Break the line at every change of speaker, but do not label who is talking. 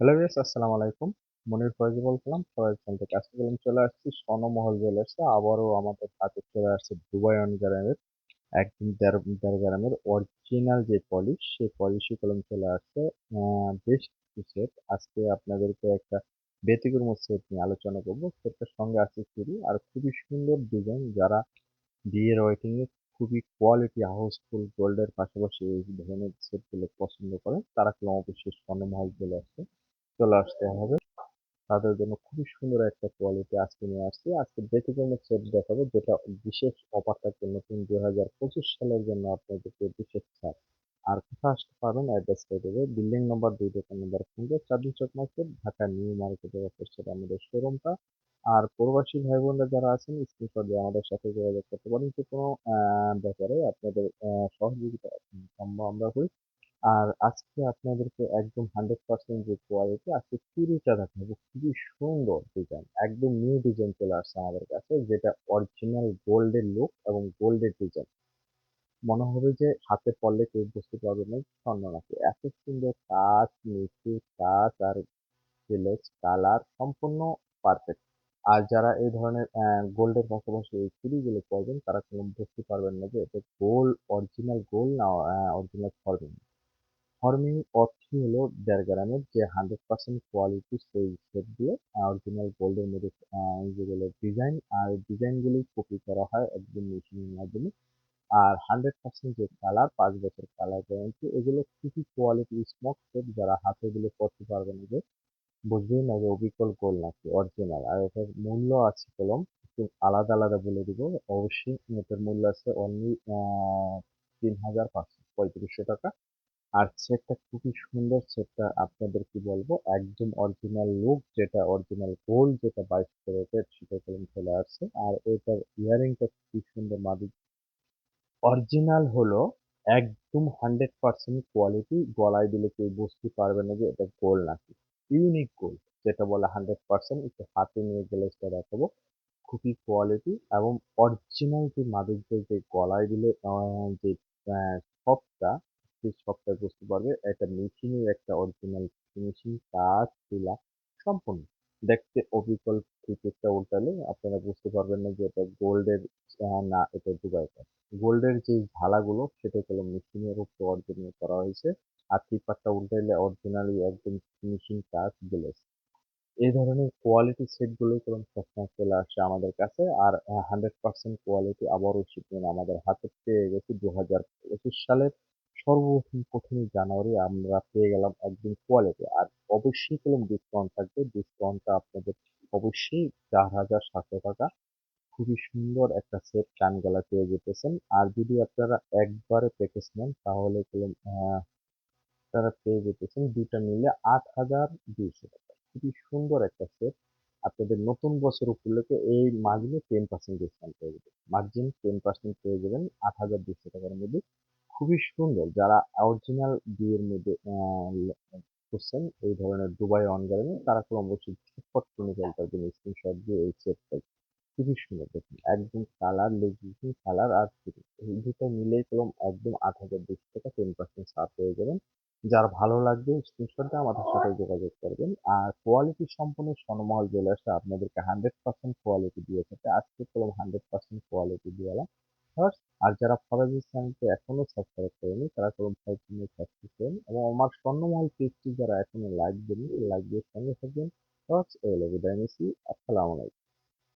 Hello viewers আসসালামু আলাইকুম। মনির ফয়জি বলছিলাম, সবাই থেকে আজকে বললাম চলে আসছি স্বর্ণমহল জুয়েলার্সে আবারও আমাদের হাতে চলে আসছে দুবাই অন গ্রামের একদম দেড় গ্রামের অরিজিনাল যে পলিশ সেই পলিশই কলম চলে আসছে। বেশ কিছু সেট আজকে আপনাদেরকে একটা ব্যতিক্রম সেট নিয়ে আলোচনা করব। সেটার সঙ্গে আছে চুরি আর খুবই সুন্দর ডিজাইন যারা বিয়ের ওয়েটিং এ খুবই কোয়ালিটি হাউসফুল গোল্ডের পাশাপাশি এই ধরনের সেটগুলো পছন্দ করেন, তারা কলম অবশ্যই স্বর্ণমহল চলে আসছে। চলে আসতে হবে তাদের জন্য খুবই সুন্দর একটা কোয়ালিটি আজকে নিয়ে আসছি। আজকে ব্যতিক্রমের সেট দেখাবো যেটা বিশেষ অফার থাকবে নতুন দুই হাজার পঁচিশ সালের জন্য আপনাদেরকে বিশেষ ছাড়। আর কোথায় আসতে পারবেন অ্যাড্রেস পেয়ে দেবে বিল্ডিং নম্বর দুই দোকান নম্বর ফোনকে চাঁদিন চক মার্কেট ঢাকা নিউ মার্কেটের অপোজিট আমাদের শোরুমটা আর প্রবাসী ভাই বোনরা যারা আছেন স্ক্রিনশট দিয়ে আমাদের সাথে যোগাযোগ করতে পারেন। যে কোনো ব্যাপারে আপনাদের সহযোগিতা আমরা করি। আর আজকে আপনাদেরকে একদম হান্ড্রেড পার্সেন্ট যে কোয়ালিটি আজকে চুরিটা দেখাবো। খুবই সুন্দর ডিজাইন একদম নিউ ডিজাইন চলে আসছে আমাদের কাছে, যেটা অরিজিনাল গোল্ডের লুক এবং গোল্ডের ডিজাইন মনে হবে যে হাতে পড়লে কেউ বুঝতে পারবে না, স্বর্ণ নাকি। এত সুন্দর কাজ, নিচু কাজ আর গ্লেজ কালার সম্পূর্ণ পারফেক্ট আর যারা এই ধরনের গোল্ডের পাশাপাশি এই চুড়িগুলো পরবেন, তারা কোনো বুঝতে পারবেন না যে এটা গোল্ড অরিজিনাল গোল্ড না অরিজিনাল ফর্মিং ফর্মিং অর্থই হলো দেড় গ্রামের যে হান্ড্রেড পার্সেন্ট কোয়ালিটি সেই সেট দিয়ে অরিজিনাল গোল্ডের মধ্যে যেগুলো ডিজাইন আর ডিজাইনগুলি কপি করা হয় একদম মেশিনের মাধ্যমে। আর হান্ড্রেড পার্সেন্ট যে কালার পাঁচ বছর কালার গ্যারান্টি এগুলো খুবই কোয়ালিটি স্মক সেট যারা হাতে গুলো করতে পারবেন যে, বুঝবেই না যে অবিকল গোল নাকি অরিজিনাল আর এটার মূল্য আছে কলম আলাদা আলাদা বলে দিব, অবশ্যই এটার মূল্য আছে অনলি তিন হাজার পাঁচশো পঁয়ত্রিশশো টাকা। আর সেটটা খুবই সুন্দর, সেটটা আপনাদের কি বলব, একদম অরিজিনাল লুক যেটা অরিজিনাল গোল্ড যেটা বাইশ ক্যারেটের, সেটা চলে আসছে। আর এটার ইয়ারিংটা খুবই সুন্দর, মাদি। অরিজিনাল হলো একদম হান্ড্রেড পার্সেন্ট কোয়ালিটি গলায় দিলে কেউ বুঝতে পারবে না যে এটা গোল্ড নাকি। ইউনিক গোল্ড যেটা বলে হান্ড্রেড পার্সেন্ট একটু হাতে নিয়ে গেলে সেটা দেখাবো। খুবই কোয়ালিটি এবং অরিজিনাল যে মাদুর্য যে গলায় দিলে যে সবটা সেই সবটা বুঝতে পারবে, একটা মেশিনের একটা অরিজিনাল ফিনিশিং কাজ তুলা সম্পূর্ণ। দেখতে অবিকল ক্রিকেটটা উল্টালে আপনারা বুঝতে পারবেন না যে এটা গোল্ডের না, এটা দুবাই গোল্ডের যে ঝালাগুলো সেটা হলো মেশিনের উপর অরিজিনাল করা হয়েছে। আর টিপারটা উল্টাইলে অরিজিনালি একদম ফিনিশিং কাজ গ্লেস এই ধরনের কোয়ালিটি সেটগুলোই কোনো সবসময় চলে আসে আমাদের কাছে। আর হান্ড্রেড পার্সেন্ট কোয়ালিটি আবারও শিপমেন্ট আমাদের হাতে পেয়ে গেছি দু হাজার পঁচিশ সালের সর্বপ্রথম প্রথমে জানুয়ারি আমরা পেয়ে গেলাম একদিন কোয়ালিটি আর অবশ্যই কোনো ডিসকাউন্ট থাকবে। ডিসকাউন্টটা আপনাদের অবশ্যই চার হাজার সাতশো টাকা। খুবই সুন্দর একটা সেট কান গলা পেয়ে যেতেছেন। আর যদি আপনারা একবারে প্যাকেজ নেন, তাহলে কলম আপনারা পেয়ে যেতেছেন দুটা নিলে আট হাজার দুইশো টাকা। খুবই সুন্দর একটা সেট আপনাদের নতুন বছর উপলক্ষে এই মার্জিনে টেন পার্সেন্ট ডিসকাউন্ট পেয়ে যাবেন। মার্জিন টেন পার্সেন্ট পেয়ে যাবেন, আট হাজার দুশো টাকার মধ্যে। খুবই সুন্দর। যারা অরিজিনাল বিয়ের মধ্যে করছেন, এই ধরনের দুবাই অন গার্মেন্ট তারা অবশ্যই ঝটপট করে নিতে পারবেন স্ক্রিনশট দিয়ে এই সেটটাই খুবই সুন্দর, দেখুন, একদম কালার লেগিং কালার আর এই দুটো মিলেই কলম একদম আট হাজার দুশো টাকা টেন পার্সেন্ট ছাড় পেয়ে যাবেন। যার ভালো লাগবে স্ক্রিনশট আমাদের সাথে যোগাযোগ করবেন। আর কোয়ালিটি সম্পূর্ণ স্বর্ণমহল জুয়েলার্সে আপনাদেরকে হান্ড্রেড পার্সেন্ট কোয়ালিটি দিয়ে থাকে। আজকে কলম হান্ড্রেড পার্সেন্ট কোয়ালিটি দিয়ে আর যারা ফরাজি শ্রেণীতে এখনও সাবস্ক্রাইব করেনি, তারা কোনো ফাইভ নিয়ে সাবস্ক্রাইব করেন এবং আমার স্বর্ণমহল পেজটি যারা এখনও লাইক দেননি লাইক দিয়ে সঙ্গে থাকবেন। আসসালামু আলাইকুম।